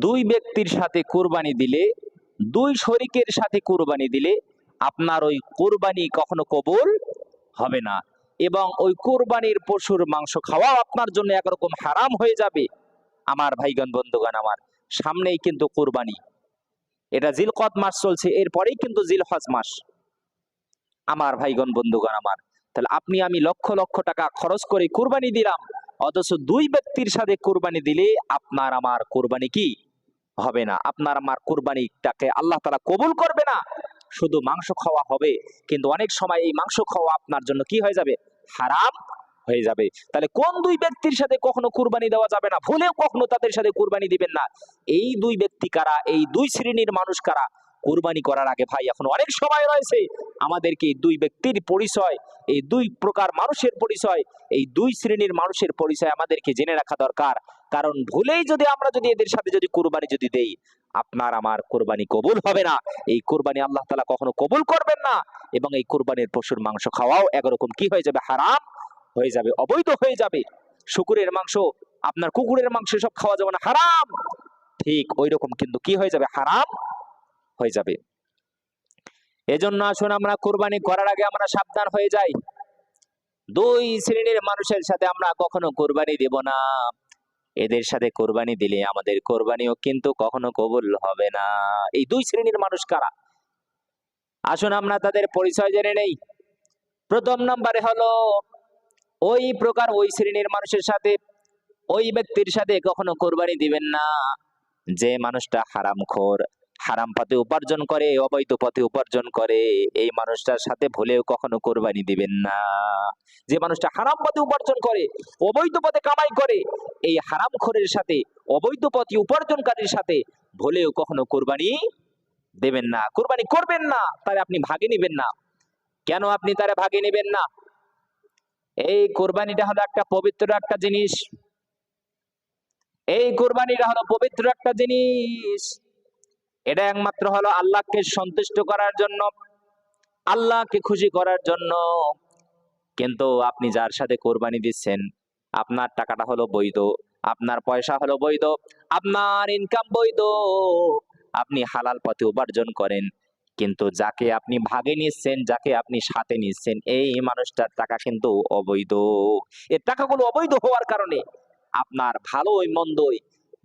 দুই ব্যক্তির সাথে কোরবানি দিলে, দুই শরিকের সাথে কোরবানি দিলে আপনার ওই কোরবানি কখনো কবুল হবে না। এবং ওই কোরবানির পশুর মাংস খাওয়াও আপনার জন্য একরকম হারাম হয়ে যাবে। আমার ভাইগণ, বন্ধুগণ, আমার সামনেই কিন্তু কোরবানি। এটা জিলকত মাস চলছে, এরপরেই কিন্তু জিলহজ মাস। আমার ভাইগণ, বন্ধুগণ, আমার, তাহলে আপনি আমি লক্ষ লক্ষ টাকা খরচ করে কোরবানি দিলাম, অথচ দুই ব্যক্তির সাথে কোরবানি দিলে আপনার আমার কোরবানি কি? হবে না। আপনার আমার কোরবানিটাকে আল্লাহ তারা কবুল করবে না। শুধু মাংস খাওয়া হবে। কিন্তু অনেক সময় এই মাংস খাওয়া আপনার জন্য কি হয়ে যাবে? হারাম হয়ে যাবে। তাহলে কোন দুই ব্যক্তির সাথে কখনো কুরবানি দেওয়া যাবে না? ভুলেও কখনো তাদের সাথে কুরবানি দিবেন না। এই দুই ব্যক্তি কারা? এই দুই শ্রেণির মানুষ কারা? কুরবানি করার আগে ভাই, এখন অনেক সময় রয়েছে। আমাদেরকে দুই ব্যক্তির পরিচয়, এই দুই প্রকার মানুষের পরিচয়, এই দুই শ্রেণির মানুষের পরিচয় আমাদেরকে জেনে রাখা দরকার। কারণ ভুলেই যদি আমরা যদি এদের সাথে যদি কোরবানি যদি দেই, আপনার আমার কোরবানি কবুল হবে না। এই কোরবানি আল্লাহ তালা কখনো কবুল করবেন না। এবং এই কোরবানির পশুর মাংস খাওয়াও একরকম কি হয়ে যাবে? হারাম হয়ে যাবে, অবৈধ হয়ে যাবে। শুকুরের মাংস, আপনার কুকুরের মাংস সব খাওয়া যাবে না, হারাম। ঠিক ওই রকম কিন্তু কি হয়ে যাবে? হারাম হয়ে যাবে। এজন্য আসুন আমরা কোরবানি করার আগে আমরা সাবধান হয়ে যাই। দুই শ্রেণির মানুষের সাথে আমরা কখনো কোরবানি দেব না। এদের সাথে কোরবানি দিলে আমাদের কোরবানিও কিন্তু কখনো কবুল হবে না। এই দুই শ্রেণির মানুষ কারা? আসুন আমরা তাদের পরিচয় জেনে নেই। প্রথম নম্বরে হলো, ওই প্রকার ওই শ্রেণির মানুষের সাথে, ওই ব্যক্তির সাথে কখনো কোরবানি দিবেন না। যে মানুষটা হারামখোর হারাম পথে উপার্জন করে, অবৈধ পথে উপার্জন করে, এই মানুষটার সাথে ভুলেও কখনো কোরবানি দিবেন না। যে মানুষটা হারাম পথে উপার্জন করে, অবৈধ পথে কামাই করে, এই হারামখোরের সাথে, অবৈধ পথে উপার্জনকারীর সাথে ভুলেও কখনো কোরবানি দেবেন না। কোরবানি করবেন না তাহলে আপনি ভাগে নেবেন না। কেন আপনি তারা ভাগে নেবেন না? এই কোরবানিটা হলো একটা পবিত্র একটা জিনিস। এই কোরবানিটা হলো পবিত্র একটা জিনিস। এটা একমাত্র হলো আল্লাহকে সন্তুষ্ট করার জন্য, আল্লাহকে খুশি করার জন্য। কিন্তু আপনি যার সাথে কোরবানি দিচ্ছেন, আপনার টাকাটা হলো বৈধ, আপনার পয়সা হলো বৈধ, আপনার ইনকাম বৈধ। আপনি হালাল পথে উপার্জন করেন, কিন্তু যাকে আপনি ভাগে নিচ্ছেন, যাকে আপনি সাথে নিচ্ছেন, এই মানুষটার টাকা কিন্তু অবৈধ। এর টাকাগুলো অবৈধ হওয়ার কারণে আপনার ভালোই, মন্দই,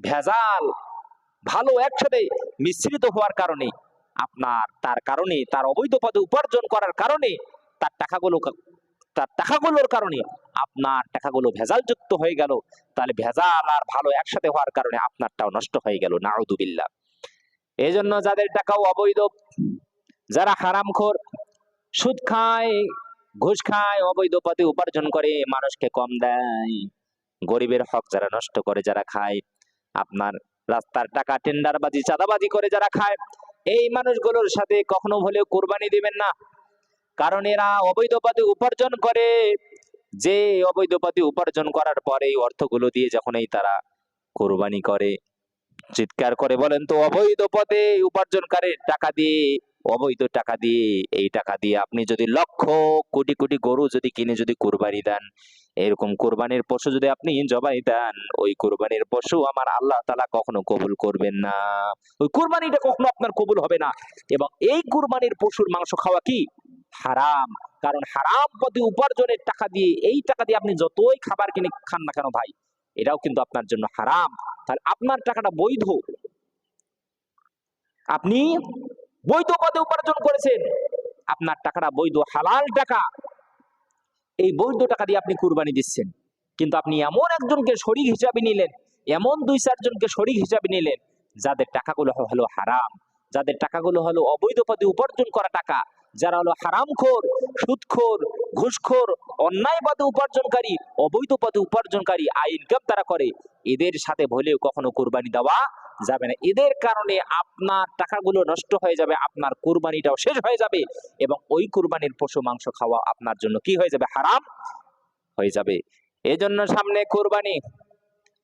ভেজাল, ভালো একসাথে মিশ্রিত হওয়ার কারণে, আপনার তার কারণে, তার অবৈধ পদে উপার্জন করার কারণে, তার টাকাগুলো তার টাকাগুলোর কারণে আপনার টাকাগুলো ভেজালযুক্ত হয়ে গেল। তাহলে ভেজাল আর ভালো একসাথে হওয়ার কারণে আপনারটাও নষ্ট হয়ে গেল। নাউদুবিল্লাহ এই জন্য যাদের টাকাও অবৈধ, যারা হারামখোর, সুদ খায়, ঘুষ খায়, অবৈধ পথে উপার্জন করে, মানুষকে কম দেয়। গরিবের হক যারা নষ্ট করে, যারা খায়, আপনার রাস্তার টাকা টেন্ডারবাজি, চাঁদাবাজি করে যারা খায়, এই মানুষগুলোর সাথে কখনো হলেও কোরবানি দিবেন না। কারণ এরা অবৈধ পথে উপার্জন করে। যে অবৈধ পথে উপার্জন করার পরে এই অর্থগুলো দিয়ে যখন এই তারা কোরবানি করে, চিৎকার করে বলেন তো, অবৈধ পথে উপার্জনকারী টাকা দিয়ে অবৈধ টাকা দিয়ে, এই টাকা দিয়ে আপনি যদি লক্ষ কোটি কোটি গরু যদি কিনে যদি কোরবানি দেন, এরকম কোরবানির পশু যদি আপনি জবাই দেন, ওই কোরবানির পশু আমার আল্লাহ তালা কখনো কবুল করবেন না। ওই কোরবানিটা কখনো আপনার কবুল হবে না। এবং এই কোরবানির পশুর মাংস খাওয়া কি? হারাম। কারণ হারাম পথে উপার্জনের টাকা দিয়ে, এই টাকা দিয়ে আপনি যতই খাবার কিনে খান না কেন ভাই, এটাও কিন্তু আপনার জন্য হারাম। তাহলে আপনার টাকাটা বৈধ। আপনি বৈধ পদে উপার্জন করেছেন। আপনার টাকাটা বৈধ, হালাল টাকা। এই বৈধ টাকা দিয়ে আপনি কুরবানি দিচ্ছেন। কিন্তু আপনি এমন একজনকে শরিক হিসাবে নিলেন, এমন দুই চারজনকে শরিক হিসাবে নিলেন, যাদের টাকাগুলো হলো হারাম, যাদের টাকাগুলো হলো অবৈধ পদে উপার্জন করা টাকা, যারা হলো হারামখোর, সুদখোর, ঘুষখোর অন্যায় পদে উপার্জনকারী অবৈধ পদে উপার্জনকারী আয় ইনকাম তারা করে, এদের সাথে ভুলেও কখনো কোরবানি দেওয়া যাবে না। এদের কারণে আপনার টাকাগুলো নষ্ট হয়ে যাবে, আপনার কোরবানিটাও শেষ হয়ে যাবে এবং ওই কোরবানির পশু মাংস খাওয়া আপনার জন্য কি হয়ে যাবে? হারাম হয়ে যাবে। এজন্য সামনে কোরবানি।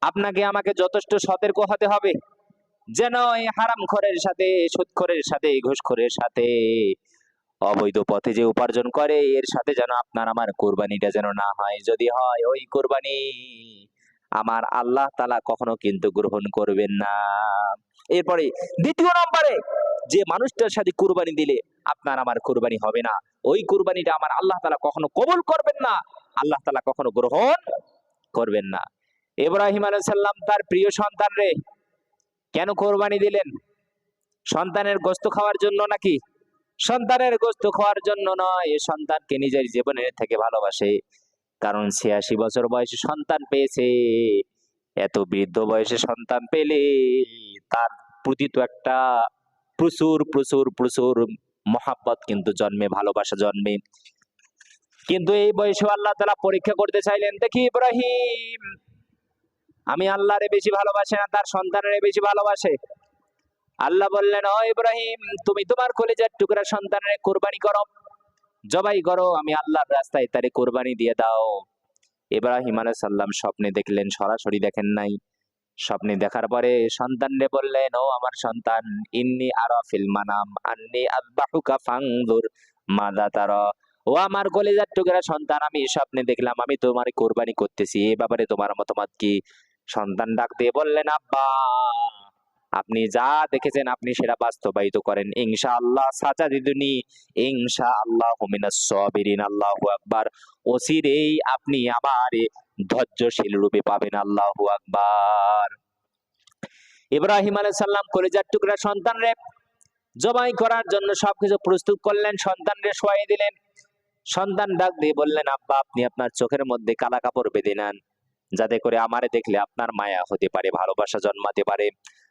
আপনাকে আমাকে যথেষ্ট সতর্ক হতে হবে। যেন এই হারাম খরের সাথে সুদখোরের সাথে ঘুষখোরের সাথে অবৈধ পথে যে উপার্জন করে, এর সাথে যেন আপনার আমার কোরবানিটা যেন না হয়। যদি হয়, ওই কোরবানি আমার আল্লাহ তালা কখনো কিন্তু গ্রহণ করবেন না। এরপরে দ্বিতীয় নম্বরে, যে মানুষটার সাথে কুরবানি দিলে আপনার আমার কুরবানি হবে না। ওই কুরবানিটা আমার আল্লাহ তালা কখনো কবুল করবেন না। আল্লাহ তালা কখনো গ্রহণ করবেন না। ইব্রাহিম আলাইসাল্লাম তার প্রিয় সন্তান রে, কেন কোরবানি দিলেন? সন্তানের গোস্ত খাওয়ার জন্য নাকি? সন্তানের গোস্ত খাওয়ার জন্য নয় সন্তানকে নিজের জীবনের থেকে ভালোবাসে। কারণ ছিয়াশি বছর বয়সে সন্তান পেয়েছে। এত বৃদ্ধ বয়সে সন্তান পেলে তার প্রতি তো একটা প্রচুর প্রচুর প্রচুর মহাব্বত কিন্তু জন্মে, ভালোবাসা জন্মে। কিন্তু এই বয়সে আল্লাহ তালা পরীক্ষা করতে চাইলেন, দেখি ইব্রাহিম, আমি আল্লাহরে বেশি ভালোবাসে না, তার সন্তানের বেশি ভালোবাসে? আল্লাহ বললেন, ও ইব্রাহিম, তুমি তোমার কলেজের টুকরা সন্তানের কোরবানি করো। জবাই করো, আমি আল্লাহর রাস্তায় তারে কোরবানি দিয়ে দাও। ইব্রাহিম আলাইহিস সাল্লাম স্বপ্নে দেখলেন, সরাসরি দেখেন নাই। স্বপ্নে দেখার পরে সন্তানরে বললেন, ও আমার সন্তান, ইন্নি আরা ফিল মানাম, আন্নি আযবাহুকা ফাংদুর মাদা তারা। ও আমার কলেজার টুকরা সন্তান, আমি স্বপ্নে দেখলাম, আমি তোমার কোরবানি করতেছি। এ ব্যাপারে তোমার মতামত কি? সন্তান ডাক দিয়ে বললেন, আব্বা আপনি যা দেখেছেন আপনি সেটা বাস্তবায়িত করেন। ইনশা আল্লাহ সাজা দিদুনি ইনশা আল্লাহ সাবিরিন, আল্লাহু আকবার। ওসিরেই আপনি আমার ধৈর্যশীল রূপে পাবেন, আল্লাহু আকবার। ইব্রাহিম আলাইহিস সালাম কলেজার টুকরা সন্তান রে। জবাই করার জন্য সবকিছু প্রস্তুত করলেন, সন্তান রে শোয়াই দিলেন। সন্তান ডাক দিয়ে বললেন, আব্বা, আপনি আপনার চোখের মধ্যে কালা কাপড় বেঁধে নেন। যাতে করে আমারে দেখলে আপনার মায়া হতে পারে, ভালোবাসা জন্মাতে পারে।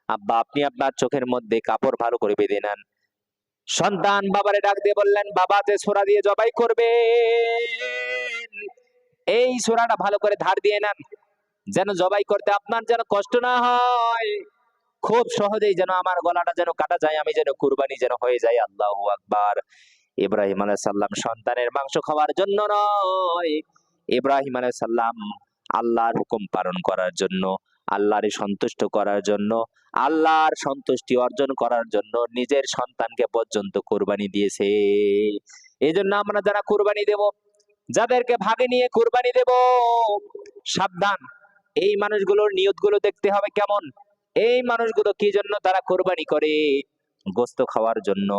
আব্বা, আপনি আপনার চোখের মধ্যে কাপড় ভালো করে বেঁধে নেন। সন্তান বাবারে ডাক দিয়ে বললেন, বাবা, যে সোরা দিয়ে জবাই করবে এই সোরাটা ভালো করে ধার দিয়ে নেন। যেন জবাই করতে আপনার যেন কষ্ট না হয়। খুব সহজেই যেন আমার গলাটা যেন কাটা যায়, আমি যেন কুরবানি যেন হয়ে যায়। আল্লাহ আকবার। ইব্রাহিম আলাইহিস সালাম সন্তানের মাংস খাওয়ার জন্য নয়। ইব্রাহিম আলাইহিস সালাম আল্লাহর হুকুম পালন করার জন্য আল্লাহরে সন্তুষ্ট করার জন্য, আল্লাহর সন্তুষ্টি অর্জন করার জন্য নিজের সন্তানকে পর্যন্ত কোরবানি দিয়েছে। এই জন্য আমরা যারা কোরবানি দেব, যাদেরকে ভাগে নিয়ে কোরবানি দেব, সাবধান। এই মানুষগুলোর নিয়তগুলো দেখতে হবে কেমন? এই মানুষগুলো কি জন্য তারা কোরবানি করে? গোস্ত খাওয়ার জন্য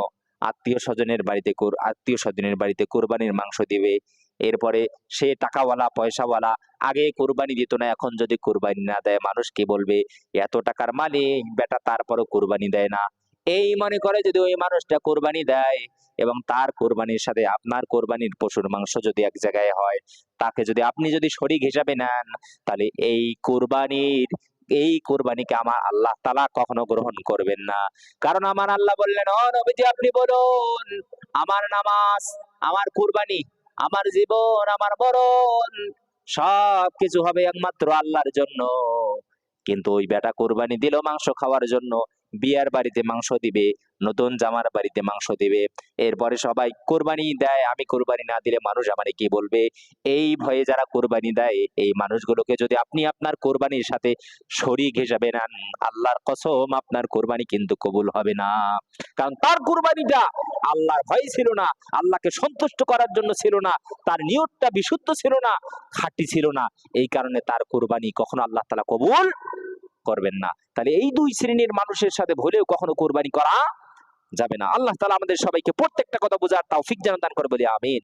আত্মীয় স্বজনের বাড়িতে আত্মীয় স্বজনের বাড়িতে কোরবানির মাংস দিবে। এরপরে সে টাকাওয়ালা, পয়সাওয়ালা আগে কোরবানি দিত না, এখন যদি কোরবানি না দেয়, মানুষ কি বলবে? এত টাকার মালিক, বেটা তারপরও কোরবানি দেয় না। এই মনে করে যদি ওই মানুষটা কোরবানি দেয় এবং তার কোরবানির সাথে আপনার কোরবানির পশুর মাংস যদি এক জায়গায় হয়, তাকে যদি আপনি যদি শরিক হিসাবে নেন, তাহলে এই কোরবানির, এই কোরবানিকে আমার আল্লাহ তালা কখনো গ্রহণ করবেন না। কারণ আমার আল্লাহ বললেন, ও আপনি বলুন, আমার নামাজ, আমার কুরবানি আমার জীবন, আমার মরণ সব কিছু হবে একমাত্র আল্লাহর জন্য। কিন্তু ওই বেটা কোরবানি দিল মাংস খাওয়ার জন্য। বিয়ার বাড়িতে মাংস দিবে, নতুন জামার বাড়িতে মাংস দিবে। এরপরে সবাই, কোরবানি দেয়, আমি কোরবানি না দিলে মানুষ আমারে কি বলবে? এই ভয়ে যারা কোরবানি দেয়, এই মানুষগুলোকে যদি আপনি আপনার কোরবানির সাথে শরিক হিসাবে নেন, আল্লাহর কসম আপনার কোরবানি কিন্তু কবুল হবে না। কারণ তার কোরবানিটা আল্লাহর ভয় ছিল না, আল্লাহকে সন্তুষ্ট করার জন্য ছিল না, তার নিয়তটা বিশুদ্ধ ছিল না, খাঁটি ছিল না। এই কারণে তার কোরবানি কখনো আল্লাহ তালা কবুল করবেন না। তাহলে এই দুই শ্রেণির মানুষের সাথে ভুলেও কখনো কোরবানি করা যাবে না। আল্লাহ তালা আমাদের সবাইকে প্রত্যেকটা কথা বোঝার তাও ফিক জানান দান করে বলি, আমিন।